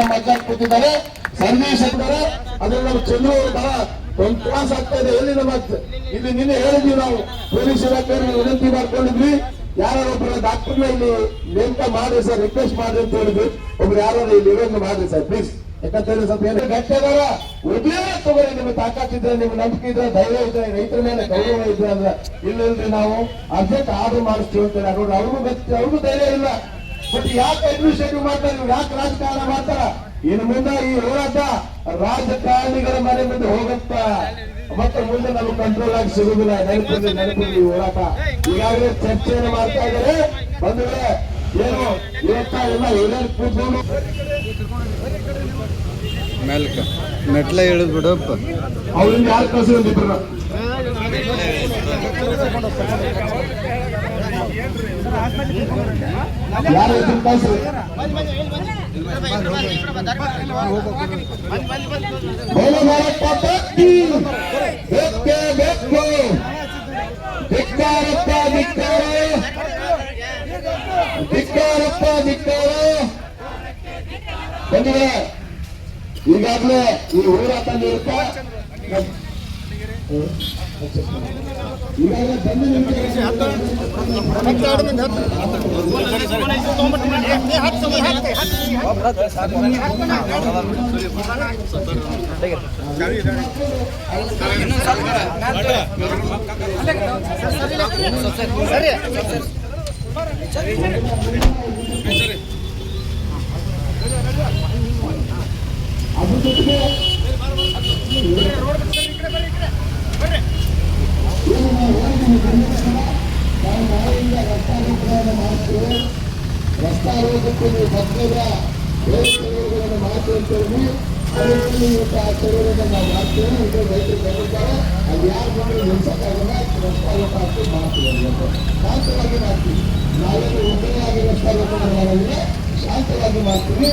ನಮ್ಮ ಅಜ್ಜ ಕೂತಿದ್ದಾರೆ. ಸಂದೇಶ್ ಇದ್ದಾರೆ ಅದ್ರ ನಮ್ಮ ಚಂದ್ರು ಬಹಳ ಒಂದು ಕ್ಲಾಸ್ ಆಗ್ತಾ ಇದೆ. ಎಲ್ಲಿ ನಮ್ಮ ಇಲ್ಲಿ ನಿನ್ನೆ ಹೇಳಿದ್ವಿ ನಾವು. ಪೊಲೀಸ್ ಇಲಾಖೆಯನ್ನು ವಿನಂತಿ ಮಾಡ್ಕೊಂಡಿದ್ವಿ. ಯಾರೋ ಒಬ್ಬರ ಡಾಕ್ಟರ್ನ ಇಲ್ಲಿ ನೇಮಕ ಮಾಡಿ ಸರ್, ರಿಕ್ವೆಸ್ಟ್ ಮಾಡಿ ಅಂತ ಹೇಳಿದ್ವಿ. ಒಬ್ರು ಯಾರು ಇಲ್ಲಿ ಇರೋದು ಮಾಡ್ರಿ ಸರ್ ಪ್ಲೀಸ್ ಯಾಕಂತೇಳಿ ಸ್ವಲ್ಪ ಏನು ಗಟ್ಟಿದಾರ ಒಬ್ಬರೇ ತಗೋರಿ ನಿಮ್ಗೆ ತಾಕತ್ತಿದ್ರೆ, ನಿಮ್ಗೆ ನಂಬಿಕೆ ಇದ್ರೆ, ಧೈರ್ಯ ಇದ್ರೆ, ರೈತರ ಮೇಲೆ ಗೌರವ ಇದ್ರೆ ಅಂದ್ರೆ ಇಲ್ಲಂದ್ರೆ ನಾವು. ಅರ್ಜೆಂಟ್ ಆರ್ಡರ್ ಮಾಡಿಸ್ತೀವಿ ಅಂತ ನೋಡ್ರಿ, ಅವ್ರಿಗೂ ಅವ್ರಿಗೂ ಧೈರ್ಯ ಇಲ್ಲ. ಬಟ್ ಯಾಕೆ ಅಡ್ಮಿನಿಸ್ಟ್ರೇಟಿವ್ ಮಾಡ್ತಾರೆ ಯಾಕೆ ರಾಜಕಾರಣ ಮಾಡ್ತಾರ? ಇನ್ನು ಮುಂದೆ ಈ ಹೋರಾಟ ರಾಜಕಾರಣಿಗಳ ಮನೆ ಮುಂದೆ ಹೋಗುತ್ತ? ಮತ್ತೆ ಮುಂದೆ ನಮ್ಗೆ ಕಂಟ್ರೋಲ್ ಆಗಿ ಸಿಗುದಿಲ್ಲ ನೆನಪಿಲ್ಲ ನೆನಪಿಲ್ಲ ಈ ಹೋರಾಟ. ಈಗಾಗಲೇ ಚರ್ಚೆಯನ್ನು ಮಾಡ್ತಾ ಇದ್ದಾರೆ. ಬಂದ್ರೆ ಏನು? ಇವತ್ತ ಎಲ್ಲ ಏನೇನು ಕೂತ್ಕೊಂಡು ಮೆಲ್ಕ. ಮೆಟ್ಲ ಇಳಿದ್ ಬಿಡಪ್ಪ. ಅವ್ರಿಂದ ಯಾರು ಕಳ್ಸಿದ್ರು ಧಿಕ್ಕಾರಪ್ಪ ಧಿಕ್ಕಾರ ಧಿಕ್ಕಾರಪ್ಪ ಧಿಕ್ಕಾರ ಬಂದಿದೆ. ಈಗಾಗಲೇ ಈ ಹೋರಾಟ ನಿರತ ಈಗಾಗಲೇ ಬಂದು ಅದ್ರ ಜೊತೆಗೆ ನಾವು ನಾಳೆಯಿಂದ ಮಾಡ್ತೀವಿ ರಸ್ತಾರೋಪಕ್ಕೆ ನೀವು ಭಕ್ತರ ಚಳುವಳಿಗಳನ್ನು ಮಾಡ್ತೀವಿ ಅಂತ ಹೇಳಿ ಅದರಲ್ಲಿ ಇವತ್ತು ಆ ಚಳುವಳಿಯನ್ನು ನಾವು ಮಾಡ್ತೀವಿ ಇದು ರೈತರು ಬಂದಿದ್ದಾರೆ ಅದು ಯಾರು ಬಂದು ನಿಲ್ಸಕ್ಕಾಗಲ್ಲ ರಸ್ತಾರೋಪ ಹಾಕಿ ಮಾಡ್ತೀವಿ ಶಾಂತವಾಗಿ ಮಾಡ್ತೀವಿ. ನಾವೇನು ಮಾಡೋದಿಲ್ಲ ಶಾಂತವಾಗಿ ಮಾಡ್ತೀವಿ.